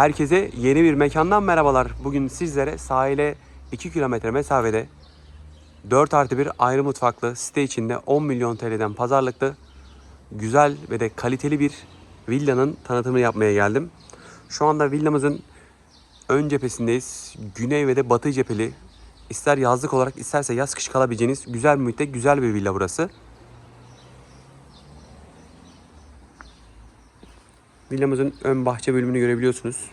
Herkese yeni bir mekandan merhabalar. Bugün sizlere sahile 2 kilometre mesafede 4 artı 1 ayrı mutfaklı site içinde 10 milyon TL'den pazarlıklı güzel ve de kaliteli bir villanın tanıtımını yapmaya geldim. Şu anda villamızın ön cephesindeyiz. Güney ve de batı cepheli. İster yazlık olarak isterse yaz kış kalabileceğiniz güzel bir mühitте güzel bir villa burası. Villamızın ön bahçe bölümünü görebiliyorsunuz.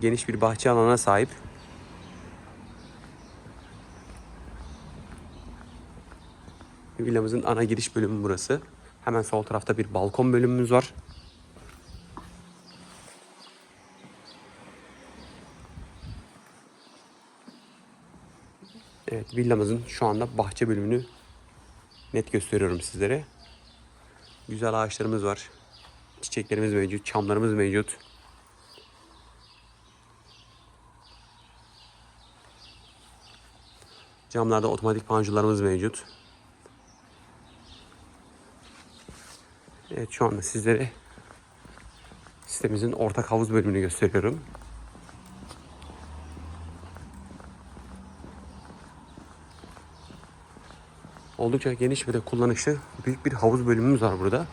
Geniş bir bahçe alanına sahip. Villamızın ana giriş bölümü burası. Hemen sol tarafta bir balkon bölümümüz var. Evet villamızın şu anda bahçe bölümünü net gösteriyorum sizlere. Güzel ağaçlarımız var. Çiçeklerimiz mevcut, çamlarımız mevcut. Camlarda otomatik panjurlarımız mevcut. Evet şu anda sizlere sitemizin ortak havuz bölümünü gösteriyorum. Oldukça geniş ve de kullanışlı büyük bir havuz bölümümüz var burada.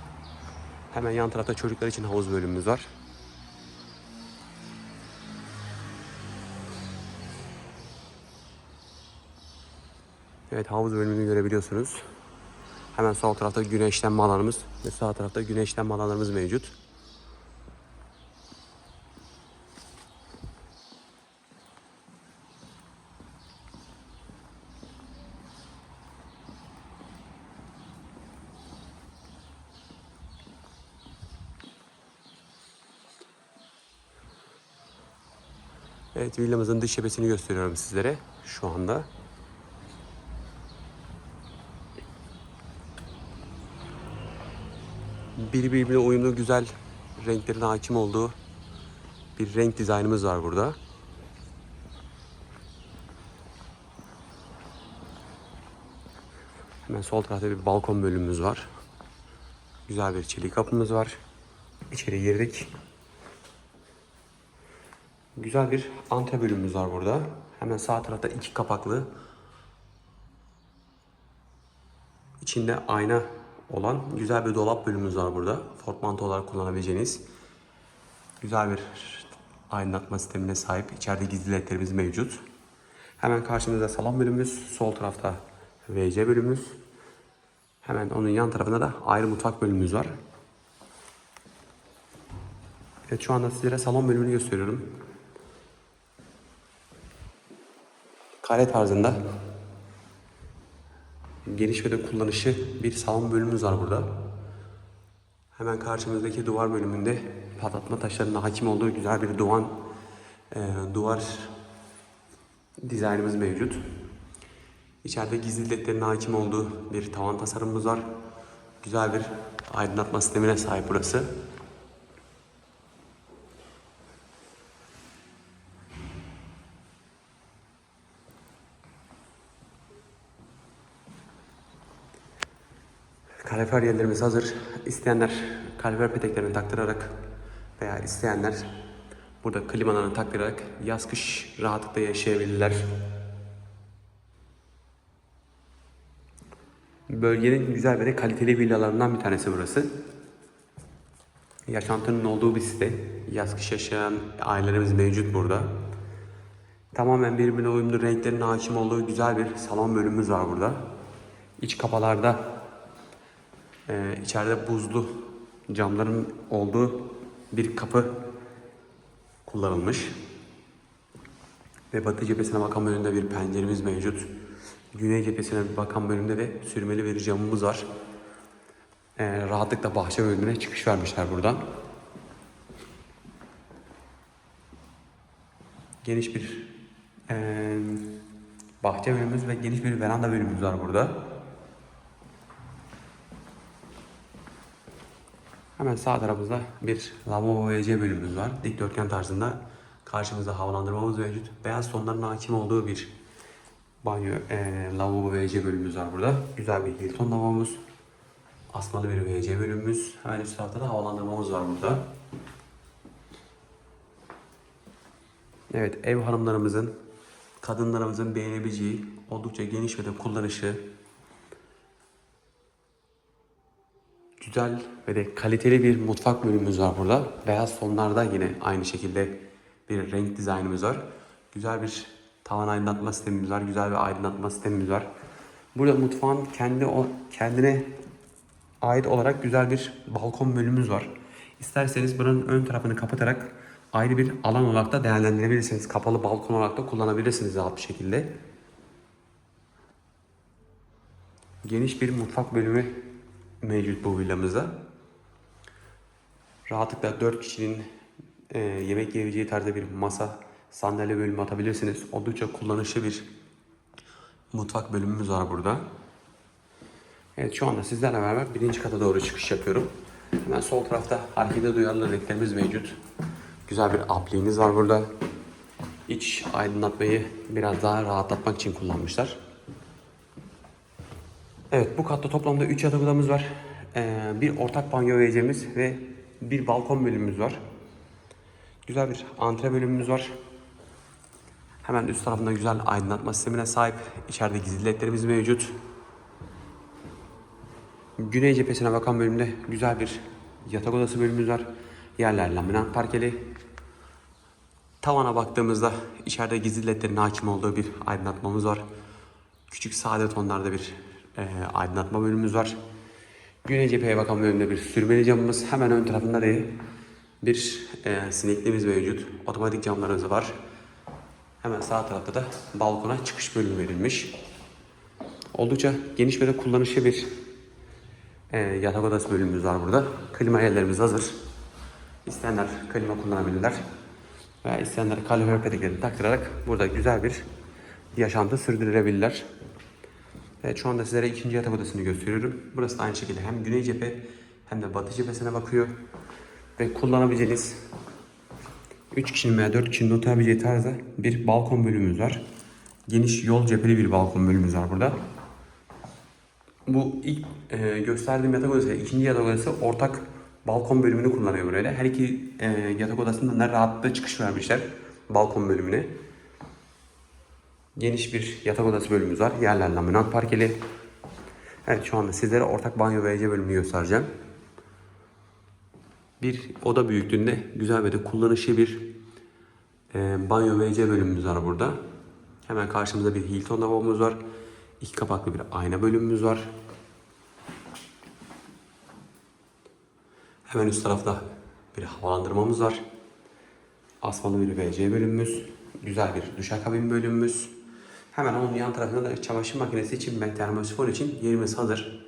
Hemen yan tarafta çocuklar için havuz bölümümüz var. Evet havuz bölümünü görebiliyorsunuz. Hemen sol tarafta güneşlenme alanımız ve sağ tarafta güneşlenme alanlarımız mevcut. Evet villamızın dış cephesini gösteriyorum sizlere şu anda. Birbirine uyumlu güzel renklerin hakim olduğu bir renk dizaynımız var burada. Hemen sol tarafta bir balkon bölümümüz var. Güzel bir çelik kapımız var. İçeri girdik. Güzel bir antre bölümümüz var burada. Hemen sağ tarafta iki kapaklı. İçinde ayna olan güzel bir dolap bölümümüz var burada. Portmanto olarak kullanabileceğiniz. Güzel bir aydınlatma sistemine sahip. İçeride gizli ledlerimiz mevcut. Hemen karşımızda salon bölümümüz. Sol tarafta WC bölümümüz. Hemen onun yan tarafında da ayrı mutfak bölümümüz var. Evet şu anda sizlere salon bölümünü gösteriyorum. Kare tarzında geniş ve de kullanışı bir salon bölümümüz var burada. Hemen karşımızdaki duvar bölümünde patlatma taşlarının hakim olduğu güzel bir duvan e, duvar dizaynımız mevcut. İçeride gizli ledlerin hakim olduğu bir tavan tasarımımız var. Güzel bir aydınlatma sistemine sahip burası. Kalorifer yerlerimiz hazır. İsteyenler kalorifer peteklerini taktırarak veya isteyenler burada klimalarını taktırarak yaz kış rahatlıkla yaşayabilirler. Bölgenin güzel ve kaliteli villalarından bir tanesi burası. Yaşantının olduğu bir site. Yaz kış yaşayan ailelerimiz mevcut burada. Tamamen birbirine uyumlu renklerin hakim olduğu güzel bir salon bölümümüz var burada. İç kapalarda ee, içeride buzlu camların olduğu bir kapı kullanılmış. Ve batı cephesine bakan bölümde bir penceremiz mevcut. Güney cephesine bakan bölümde de sürmeli bir camımız var. Ee, rahatlıkla bahçe bölümüne çıkış vermişler buradan. Geniş bir ee, bahçe bölümümüz ve geniş bir veranda bölümümüz var burada. Hemen sağ tarafımızda bir lavabo WC bölümümüz var. Dikdörtgen tarzında. Karşımızda havalandırmamız mevcut. Beyaz tonların hakim olduğu bir banyo, e, lavabo WC bölümümüz var burada. Güzel bir Hilton lavabomuz. Asmalı bir WC bölümümüz. Hemen üst tarafta da havalandırmamız var burada. Evet ev hanımlarımızın, kadınlarımızın beğenebileceği oldukça geniş ve de kullanışı güzel ve de kaliteli bir mutfak bölümümüz var burada. Beyaz tonlarda yine aynı şekilde bir renk dizaynımız var. Güzel bir tavan aydınlatma sistemimiz var. Güzel bir aydınlatma sistemimiz var. Burada mutfağın kendi o kendine ait olarak güzel bir balkon bölümümüz var. İsterseniz buranın ön tarafını kapatarak ayrı bir alan olarak da değerlendirebilirsiniz. Kapalı balkon olarak da kullanabilirsiniz rahat bir şekilde. Geniş bir mutfak bölümü mevcut bu villamızda. Rahatlıkla 4 kişinin e, yemek yiyebileceği tarzda bir masa, sandalye bölümü atabilirsiniz. Oldukça kullanışlı bir mutfak bölümümüz var burada. Evet şu anda sizlerle beraber birinci kata doğru çıkış yapıyorum. Hemen sol tarafta harekete duyarlı renklerimiz mevcut. Güzel bir apliğiniz var burada. İç aydınlatmayı biraz daha rahatlatmak için kullanmışlar. Evet bu katta toplamda 3 yatak odamız var. Ee, bir ortak banyo vereceğimiz ve bir balkon bölümümüz var. Güzel bir antre bölümümüz var. Hemen üst tarafında güzel aydınlatma sistemine sahip. İçeride gizli ledlerimiz mevcut. Güney cephesine bakan bölümde güzel bir yatak odası bölümümüz var. Yerler laminat parkeli. Tavana baktığımızda içeride gizli ledlerin hakim olduğu bir aydınlatmamız var. Küçük sade tonlarda bir e, aydınlatma bölümümüz var. Güney cepheye bakan bölümde bir sürmeli camımız. Hemen ön tarafında da bir e, sinekliğimiz mevcut. Otomatik camlarımız var. Hemen sağ tarafta da balkona çıkış bölümü verilmiş. Oldukça geniş ve de kullanışlı bir e, yatak odası bölümümüz var burada. Klima yerlerimiz hazır. İsteyenler klima kullanabilirler. Veya isteyenler kalorifer peteklerini taktırarak burada güzel bir yaşantı sürdürebilirler. Evet şu anda sizlere ikinci yatak odasını gösteriyorum. Burası da aynı şekilde hem güney cephe hem de batı cephesine bakıyor. Ve kullanabileceğiniz 3 kişinin veya 4 kişinin oturabileceği tarzda bir balkon bölümümüz var. Geniş yol cepheli bir balkon bölümümüz var burada. Bu ilk e, gösterdiğim yatak odası, ikinci yatak odası ortak balkon bölümünü kullanıyor böyle. Her iki e, yatak odasında ne rahatlıkla çıkış vermişler balkon bölümüne. Geniş bir yatak odası bölümümüz var. Yerler laminat parkeli. Evet şu anda sizlere ortak banyo ve ece bölümünü göstereceğim. Bir oda büyüklüğünde güzel ve de kullanışlı bir e, banyo ve ece bölümümüz var burada. Hemen karşımızda bir Hilton lavabomuz var. İki kapaklı bir ayna bölümümüz var. Hemen üst tarafta bir havalandırmamız var. Asmalı bir WC bölümümüz. Güzel bir duşakabin bölümümüz. Hemen onun yan tarafında da çamaşır makinesi için ve termosifon için yerimiz hazır.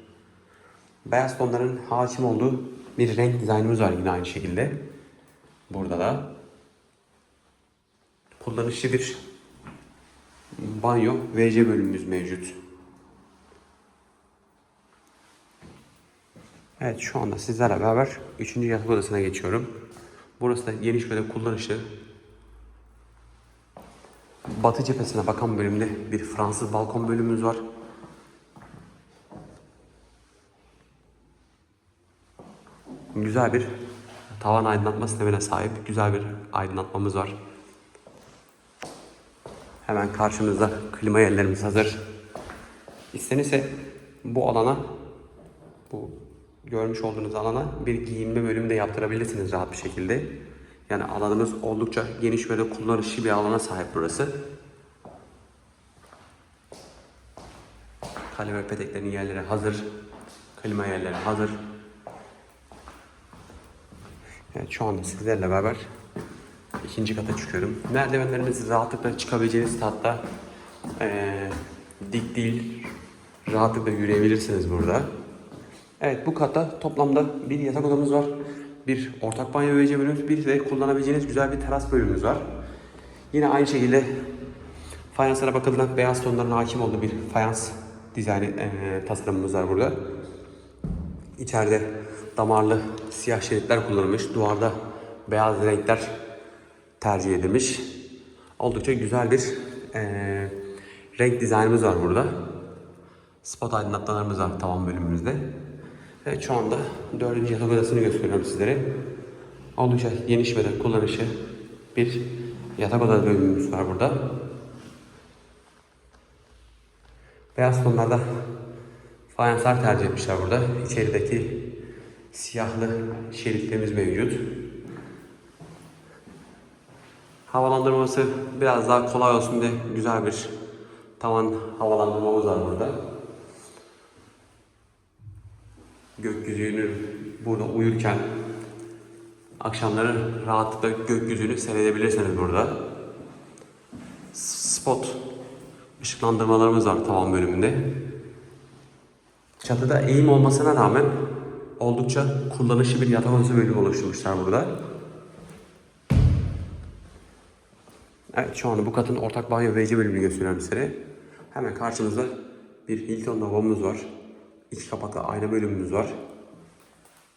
Beyaz tonların hakim olduğu bir renk dizaynımız var yine aynı şekilde. Burada da kullanışlı bir banyo WC bölümümüz mevcut. Evet şu anda sizlerle beraber 3. yatak odasına geçiyorum. Burası da geniş ve kullanışlı. Batı cephesine bakan bölümde bir Fransız balkon bölümümüz var. Güzel bir tavan aydınlatma sistemine sahip güzel bir aydınlatmamız var. Hemen karşımızda klima yerlerimiz hazır. İstenirse bu alana, bu görmüş olduğunuz alana bir giyinme bölümü de yaptırabilirsiniz rahat bir şekilde. Yani alanımız oldukça geniş ve de kullanışlı bir alana sahip burası. Kalorifer peteklerinin yerleri hazır. Klima yerleri hazır. Evet şu anda sizlerle beraber ikinci kata çıkıyorum. Merdivenlerimiz rahatlıkla çıkabileceğiniz tatta ee, dik değil. Rahatlıkla yürüyebilirsiniz burada. Evet bu katta toplamda bir yatak odamız var. Bir ortak banyo bölümümüz, bir de kullanabileceğiniz güzel bir teras bölümümüz var. Yine aynı şekilde fayanslara bakıldığında beyaz tonların hakim olduğu bir fayans dizaynı e, tasarımımız var burada. İçeride damarlı siyah şeritler kullanılmış. Duvarda beyaz renkler tercih edilmiş. Oldukça güzel bir e, renk dizaynımız var burada. Spot aydınlatmalarımız var tavan bölümümüzde. Evet şu anda dördüncü yatak odasını gösteriyorum sizlere. Oldukça geniş ve kullanışı bir yatak oda bölümümüz var burada. Beyaz tonlarda fayanslar tercih etmişler burada. İçerideki siyahlı şeritlerimiz mevcut. Havalandırması biraz daha kolay olsun diye güzel bir tavan havalandırmamız var burada. Gökyüzünü burada uyurken akşamları rahatlıkla gökyüzünü seyredebilirsiniz burada. Spot ışıklandırmalarımız var tavan bölümünde. Çatıda eğim olmasına rağmen oldukça kullanışlı bir yatak odası bölümü oluşturmuşlar burada. Evet şu anda bu katın ortak banyo ve bölümünü gösteriyorum size. Hemen karşımızda bir Hilton lavabomuz var. İç kapaklı ayna bölümümüz var.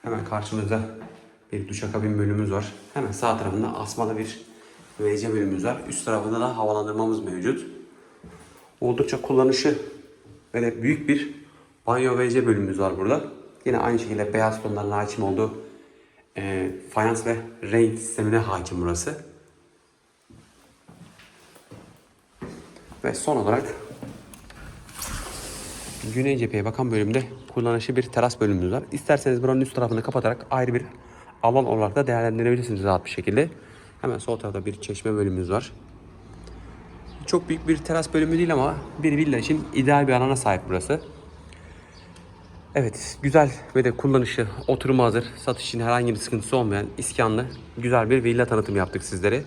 Hemen karşımızda bir duşakabin bölümümüz var. Hemen sağ tarafında asmalı bir WC bölümümüz var. Üst tarafında da havalandırmamız mevcut. Oldukça kullanışı de büyük bir banyo WC bölümümüz var burada. Yine aynı şekilde beyaz tonların hakim olduğu e, fayans ve renk sistemine hakim burası. Ve son olarak güney cepheye bakan bölümde kullanışlı bir teras bölümümüz var. İsterseniz buranın üst tarafını kapatarak ayrı bir alan olarak da değerlendirebilirsiniz rahat bir şekilde. Hemen sol tarafta bir çeşme bölümümüz var. Çok büyük bir teras bölümü değil ama bir villa için ideal bir alana sahip burası. Evet, güzel ve de kullanışı, oturuma hazır, satış için herhangi bir sıkıntısı olmayan iskanlı, güzel bir villa tanıtımı yaptık sizlere.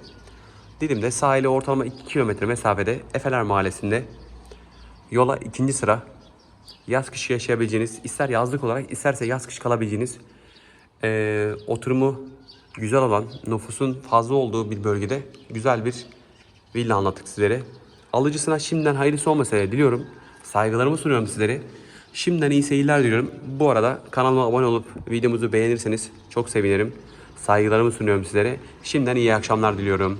Didim'de sahile ortalama 2 kilometre mesafede Efeler Mahallesi'nde yola ikinci sıra yaz kış yaşayabileceğiniz, ister yazlık olarak isterse yaz kış kalabileceğiniz eee, oturumu güzel olan, nüfusun fazla olduğu bir bölgede güzel bir villa anlattık sizlere. Alıcısına şimdiden hayırlısı olmasa diliyorum. Saygılarımı sunuyorum sizlere. Şimdiden iyi seyirler diliyorum. Bu arada kanalıma abone olup videomuzu beğenirseniz çok sevinirim. Saygılarımı sunuyorum sizlere. Şimdiden iyi akşamlar diliyorum.